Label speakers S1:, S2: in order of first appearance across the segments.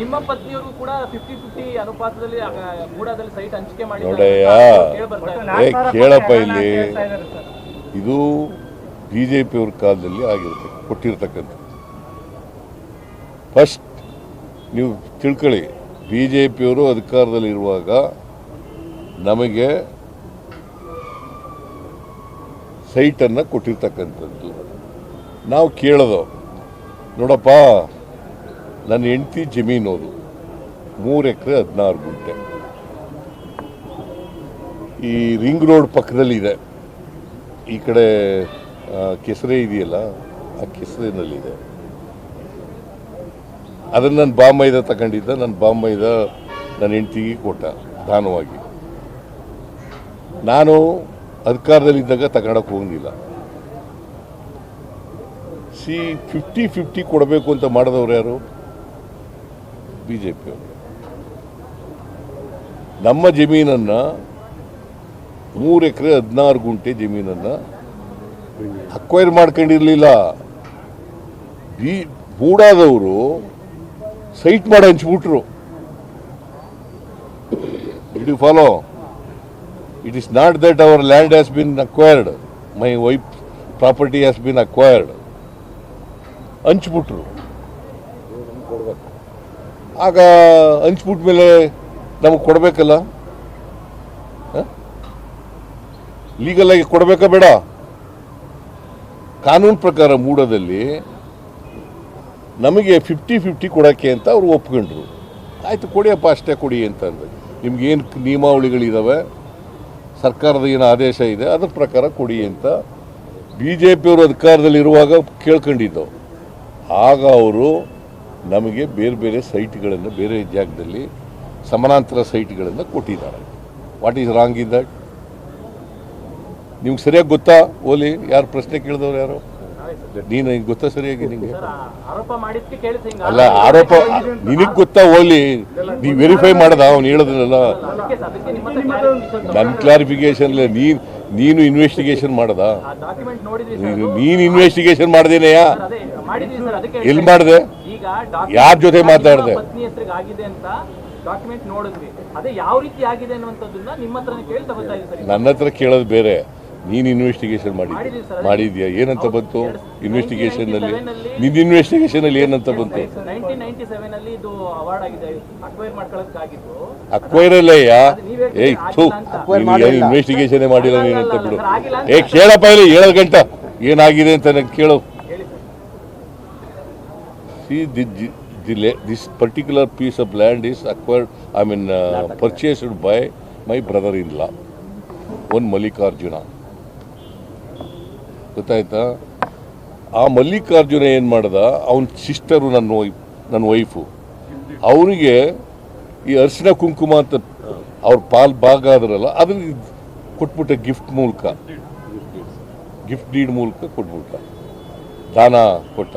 S1: ನಿಮ್ಮ ಪತ್ನಿಯವರು ಕೂಡ fifty fifty ಅನುಪಾತದಲ್ಲಿ ಮೂಡಾದಲ್ಲಿ ಸೈಟ್ ಹಂಚಿಕೆ ಮಾಡಿ
S2: ಕೇಳಪ್ಪ ಇಲ್ಲಿ. ಇದು ಬಿ ಜೆ ಪಿಯವ್ರ ಕಾಲದಲ್ಲಿ ಆಗಿರುತ್ತೆ ಕೊಟ್ಟಿರ್ತಕ್ಕಂಥ ಫಸ್ಟ್ ನೀವು ತಿಳ್ಕೊಳ್ಳಿ ಬಿ ಜೆ ಪಿಯವರು ಅಧಿಕಾರದಲ್ಲಿರುವಾಗ ನಮಗೆ ಸೈಟನ್ನು ಕೊಟ್ಟಿರ್ತಕ್ಕಂಥದ್ದು. ನಾವು ಕೇಳೋದು. ನೋಡಪ್ಪ ನನ್ನ ಹೆಂಡತಿ ಜಮೀನು ಅವರು ಮೂರು ಎಕರೆ ಹದಿನಾರು ಗುಂಟೆ. ಈ ರಿಂಗ್ ರೋಡ್ ಪಕ್ಕದಲ್ಲಿದೆ. ಈ ಕಡೆ ಕೆಸರೆ ಇದೆಯಲ್ಲ, ಆ ಕೆಸರಿನಲ್ಲಿದೆ. ಅದನ್ನು ನನ್ನ ಬಾಂಬೈದ ತಗೊಂಡಿದ್ದ. ನನ್ನ ಬಾಂಬೈದ ನನ್ನ ಹೆಂಡತಿಗೆ ಕೊಟ್ಟ, ದಾನವಾಗಿ. ನಾನು ಅಧಿಕಾರದಲ್ಲಿದ್ದಾಗ ತಗೊಳಕ್ಕೆ ಹೋಗಿಲ್ಲ ಸಿ ಫಿಫ್ಟಿ ಫಿಫ್ಟಿ ಕೊಡಬೇಕು ಅಂತ ಮಾಡಿದವ್ರು ಯಾರು? ಬಿ ಜೆ ಪಿಯವರು ನಮ್ಮ ಜಮೀನನ್ನು ಮೂರು ಎಕರೆ ಹದಿನಾರು ಗುಂಟೆ ಜಮೀನನ್ನು ಅಕ್ವೈರ್ ಮಾಡ್ಕೊಂಡಿರಲಿಲ್ಲ. ಬಿ ಬೂಡಾದವರು ಸೈಟ್ ಮಾಡಿ ಹಂಚ್ಬಿಟ್ರು. It you follow it is not that our land has been acquired my wife property has been acquired ಹಂಚ್ಬಿಟ್ರು. ಆಗ ಹಂಚ್ಬಿಟ್ಮೇಲೆ ನಮಗೆ ಕೊಡಬೇಕಲ್ಲ? ಲೀಗಲ್ ಆಗಿ ಕೊಡಬೇಕಾ ಬೇಡ? ಕಾನೂನು ಪ್ರಕಾರ ಮೂಡದಲ್ಲಿ ನಮಗೆ ಫಿಫ್ಟಿ ಫಿಫ್ಟಿ ಕೊಡೋಕ್ಕೆ ಅಂತ ಅವರು ಒಪ್ಕೊಂಡ್ರು. ಆಯಿತು, ಕೊಡಿಯಪ್ಪ, ಅಷ್ಟೇ ಕೊಡಿ ಅಂತ ಅಂದೆ ನಿಮ್ಗೇನು ನಿಯಮಾವಳಿಗಳಿದ್ದಾವೆ ಸರ್ಕಾರದ ಏನು ಆದೇಶ ಇದೆ, ಅದ್ರ ಪ್ರಕಾರ ಕೊಡಿ ಅಂತ ಬಿ ಜೆ ಪಿಯವರು ಅಧಿಕಾರದಲ್ಲಿರುವಾಗ ಕೇಳ್ಕೊಂಡಿದ್ದವು ಆಗ ಅವರು ನಮಗೆ ಬೇರೆ ಬೇರೆ ಸೈಟ್ಗಳನ್ನು ಬೇರೆ ಜಾಗದಲ್ಲಿ ಸಮಾನಾಂತರ ಸೈಟ್ಗಳನ್ನು ಕೊಟ್ಟಿದ್ದಾರೆ. What is wrong in that ನಿಮ್ಗೆ ಸರಿಯಾಗಿ ಗೊತ್ತಾ? ಓಲಿ ಯಾರು ಪ್ರಶ್ನೆ ಕೇಳಿದವ್ರು ಯಾರು? ನೀನು ಗೊತ್ತಾ ಸರಿಯಾಗಿ
S1: ನಿಮಗೆ
S2: ಅಲ್ಲ ಆರೋಪ ನಿನಗೆ ಗೊತ್ತಾ ಓಲಿ? ನೀವು ವೆರಿಫೈ ಮಾಡದ? ಅವ್ನು ಹೇಳೋದನ್ನೆಲ್ಲ
S1: clarification
S2: ನನ್ನ ಕ್ಲಾರಿಫಿಕೇಶನ್ ನೀನು ನೀನು ಇನ್ವೆಸ್ಟಿಗೇಷನ್ ಮಾಡದ?
S1: ಆ ಡಾಕ್ಯುಮೆಂಟ್ ನೋಡಿದ್ರಿ ಸರ್
S2: ನೀನು ಇನ್ವೆಸ್ಟಿಗೇಷನ್ ಮಾಡ್ದೇನೆಯಾ ಎಲ್ಲಿ ಮಾಡಿದೆ? ಯಾರ್ ಜೊತೆ ಮಾತಾಡಿದೆ?
S1: ಪತ್ನಿ ಹೆಸರಿಗೆ ಆಗಿದೆ ಅಂತ ಡಾಕ್ಯುಮೆಂಟ್ ನೋಡಿದ್ವಿ. ಅದೇ ಯಾವ ರೀತಿ ಆಗಿದೆ ಅನ್ನುವಂಥದ್ದನ್ನ ನಿಮ್ಮ ಹತ್ರನೇ ಕೇಳ್ತಾ ಬರ್ತಾ ಇದೆ
S2: ನನ್ನ ಹತ್ರ ಕೇಳೋದು ಬೇರೆ. ನೀನು ಇನ್ವೆಸ್ಟಿಗೇಷನ್
S1: ಮಾಡಿ
S2: ಮಾಡಿದ್ಯಾ? ಏನಂತ ಬಂತು? ಇನ್ವೆಸ್ಟಿಗೇಷನ್
S1: ಅಲ್ಲಿ?
S2: ನಿನ್ನ ಇನ್ವೆಸ್ಟಿಗೇಷನ್ ಅಲ್ಲಿ ಏನಂತ ಬಂತು?
S1: ನೈನ್ಟೀನ್ ನೈನ್ಟಿ ಸೆವೆನ್ ಅಲ್ಲಿ ಇದು ಅವಾರ್ಡ್ ಆಗಿದೆ. ಅಕ್ವೈರ್ ಆಗಿಲ್ಲ ಅಂತ.
S2: ಇನ್ವೆಸ್ಟಿಗೇಷನ್ ಮಾಡಿಲ್ಲ. ನೀನಂತ ಬಿಡು. ಏ ಕೇಳಪ್ಪ ಇಲ್ಲಿ ಏಳು ಗಂಟೆ. ಏನಾಗಿದೆ ಅಂತ ನಂಗೆ ಕೇಳು. See, the, the, this particular piece of land is acquired, I mean, uh, purchased by my brother-in-law, one Mallikarjuna ಗೊತ್ತಾಯ್ತಾ? ಆ ಮಲ್ಲಿಕಾರ್ಜುನ ಏನು ಮಾಡ್ದ? ಅವನ ಸಿಸ್ಟರು ನನ್ನ ವೈಫ್ ನನ್ನ ವೈಫು ಅವನಿಗೆ ಈ ಅರಿಶಿನ ಕುಂಕುಮ ಅಂತ ಅವ್ರ ಪಾಲ್ ಭಾಗ ಆದ್ರಲ್ಲ ಅದನ್ನ ಕೊಟ್ಬಿಟ್ಟ ಗಿಫ್ಟ್ ಮೂಲಕ. ಗಿಫ್ಟ್ ಡೀಡ್ ಮೂಲಕ ಕೊಟ್ಬಿಟ್ಟ. ದಾನ ಕೊಟ್ಟ.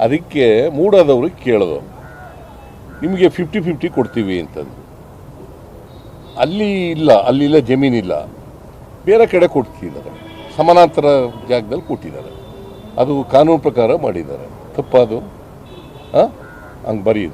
S2: ಅದಕ್ಕೆ ಮೂಡಾದವ್ರಿಗೆ ಕೇಳೋದು ನಿಮಗೆ ಫಿಫ್ಟಿ ಫಿಫ್ಟಿ ಕೊಡ್ತೀವಿ ಅಂತಂದು ಅಲ್ಲಿ ಇಲ್ಲ ಅಲ್ಲಿಲ್ಲ ಜಮೀನಿಲ್ಲ ಬೇರೆ ಕಡೆ ಕೊಡ್ತಿದ್ದಾರೆ. ಸಮಾನಾಂತರ ಜಾಗದಲ್ಲಿ ಕೊಟ್ಟಿದ್ದಾರೆ. ಅದು ಕಾನೂನು ಪ್ರಕಾರ ಮಾಡಿದ್ದಾರೆ. ತಪ್ಪದು? ಹಾಂ? ಹಂಗೆ ಬರೀ